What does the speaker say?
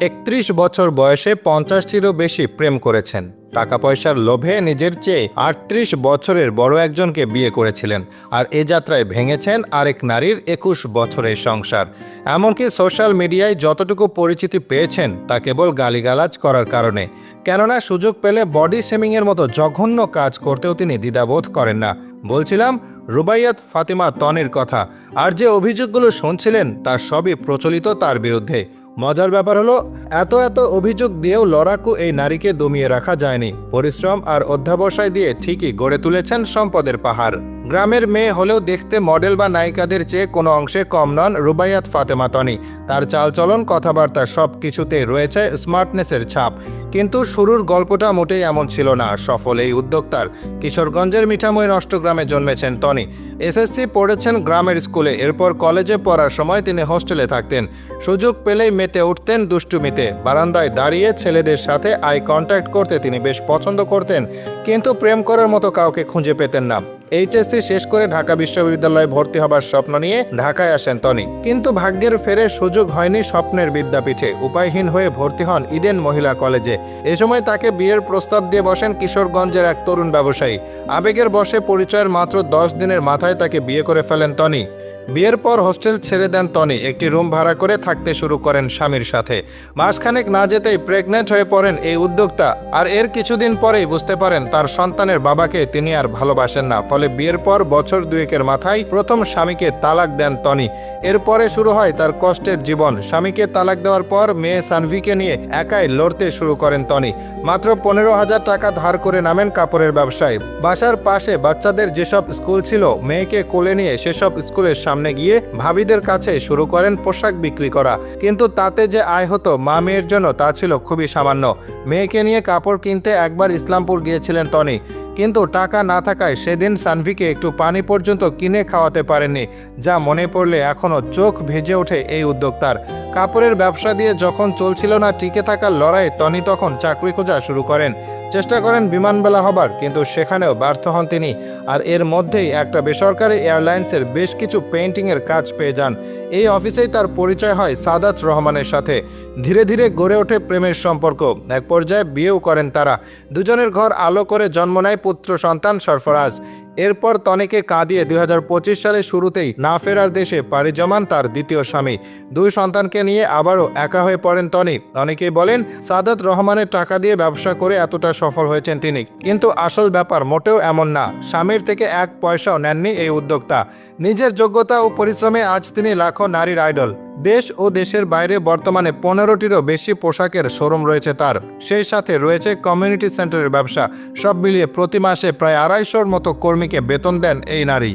একত্রিশ বছর বয়সে পঞ্চাশটিরও বেশি প্রেম করেছেন। টাকা পয়সার লোভে নিজের চেয়ে আটত্রিশ বছরের বড় একজনকে বিয়ে করেছিলেন আর এ যাত্রায় ভেঙেছেন আরেক নারীর একুশ বছরের সংসার। এমনকি সোশ্যাল মিডিয়ায় যতটুকু পরিচিতি পেয়েছেন তা কেবল গালিগালাজ করার কারণে। কেননা সুযোগ পেলে বডি শেমিংয়ের মতো জঘন্য কাজ করতেও তিনি দ্বিধাবোধ করেন না। বলছিলাম, রুবাইয়াত ফাতিমা তনের কথা। আর যে অভিযোগগুলো শুনছিলেন তার সবই প্রচলিত তার বিরুদ্ধে। মজার ব্যাপার হলো, এত এত অভিযোগ দিয়েও লড়াকু এই নারীকে দমিয়ে রাখা যায়নি। পরিশ্রম আর অধ্যাবসায় দিয়ে ঠিকই গড়ে তুলেছেন সম্পদের পাহাড়। গ্রামের মেয়ে হলেও দেখতে মডেল বা নায়িকাদের চেয়ে কোনো অংশে কম নন রুবাইয়াত ফাতেমা তনি। তার চালচলন, কথাবার্তা সব কিছুতে রয়েছে স্মার্টনেসের ছাপ। কিন্তু শুরুর গল্পটা মোটেই এমন ছিল না, সফল এই উদ্যোক্তার। কিশোরগঞ্জের মিঠাময় নষ্টগ্রামে জন্মেছেন তনি। এসএসসি পড়েছেন গ্রামের স্কুলে, এরপর কলেজে পড়ার সময় তিনি হোস্টেলে থাকতেন। সুযোগ পেলেই মেতে উঠতেন দুষ্টুমিতে। বারান্দায় দাঁড়িয়ে ছেলেদের সাথে আই কন্ট্যাক্ট করতে তিনি বেশ পছন্দ করতেন, কিন্তু প্রেম করার মতো কাউকে খুঁজে পেতেন না। এইচএসসি শেষ করে ঢাকা বিশ্ববিদ্যালয়ে ভর্তি হবার স্বপ্ন নিয়ে ঢাকায় আসেন টনি। কিন্তু ভাগ্যের ফেরে সুযোগ হয়নি স্বপ্নের বিদ্যাপীঠে। উপায়হীন হয়ে ভর্তি হন ইডেন মহিলা কলেজে। এ সময় তাকে বিয়ের প্রস্তাব দিয়ে বসেন কিশোরগঞ্জের এক তরুণ ব্যবসায়ী। আবেগের বসে পরিচয়ের মাত্র দশ দিনের মাথায় তাকে বিয়ে করে ফেলেন তনি বিয়ের পর হোস্টেল ছেড়ে দেন তনি একটি রুম ভাড়া করে থাকতে শুরু করেন স্বামীর সাথে। মাসখানেক না যেতেই প্রেগনেন্ট হয়ে পড়েন এই উদ্যোক্তা। আর এর কিছুদিন পরেই বুঝতে পারেন তার সন্তানের বাবাকে তিনি আর ভালোবাসেন না। ফলে বিয়ের পর বছর দুয়েকের মাথায় প্রথম স্বামীকে তালাক দেন তনি এরপরে শুরু হয় তার কষ্টের জীবন। স্বামীকে তালাক দেওয়ার পর মেয়ে সানভিকে নিয়ে একাই লড়তে শুরু করেন তনি মাত্র পনেরো হাজার টাকা ধার করে নামেন কাপড়ের ব্যবসায়। বাসার পাশে বাচ্চাদের যেসব স্কুল ছিল, মেয়েকে কোলে নিয়ে সেসব স্কুলের সামনে গিয়ে ভাবিদের কাছে শুরু করেন পোশাক বিক্রি করা। কিন্তু তাতে যে আয় হতো মা মেয়ের জন্য তা ছিল খুবই সামান্য। মেয়েকে নিয়ে কাপড় কিনতে একবার ইসলামপুর গিয়েছিলেন তনি কিন্তু টাকা না থাকায় সেদিন সানভিকে একটু পানি পর্যন্ত কিনে খাওয়াতে পারেননি, যা মনে পড়লে এখনও চোখ ভেজে ওঠে এই উদ্যোক্তার। কাপড়ের ব্যবসা দিয়ে যখন চলছিল না টিকে থাকার লড়াই তনি তখন চাকরি খোঁজা শুরু করেন। চেষ্টা করেন বিমানবেলা হবার, কিন্তু সেখানেও ব্যর্থ হন তিনি। আর এর মধ্যেই একটা বেসরকারি এয়ারলাইন্সের বেশ কিছু পেইন্টিংয়ের কাজ পেয়ে যান। এই অফিসেই তার পরিচয় হয় সাদাত রহমানের সাথে। ধীরে ধীরে গড়ে ওঠে প্রেমের সম্পর্ক। এক পর্যায়ে বিয়েও করেন তারা। দুজনের ঘর আলো করে জন্ম নেয় পুত্র সন্তান সরফরাজ। এরপর তনিকে কাঁদিয়ে দুই সালের শুরুতেই না ফেরার দেশে পাড়ি জমান তার দ্বিতীয় স্বামী। দুই সন্তানকে নিয়ে আবারও একা হয়ে পড়েন তনি। অনেকেই বলেন, সাদাত রহমানের টাকা দিয়ে ব্যবসা করে এতটা সফল হয়েছেন তিনি, কিন্তু আসল ব্যাপার মোটেও এমন না। স্বামীর থেকে এক পয়সাও নেননি এই উদ্যোক্তা। নিজের যোগ্যতা ও পরিশ্রমে আজ তিনি লাখো নারীর আইডল। দেশ ও দেশের বাইরে বর্তমানে পনেরোটিরও বেশি পোশাকের শোরুম রয়েছে তার। সেই সাথে রয়েছে কমিউনিটি সেন্টারের ব্যবসা। সব মিলিয়ে প্রতি মাসে প্রায় আড়াইশোর মতো কর্মীকে বেতন দেন এই নারী।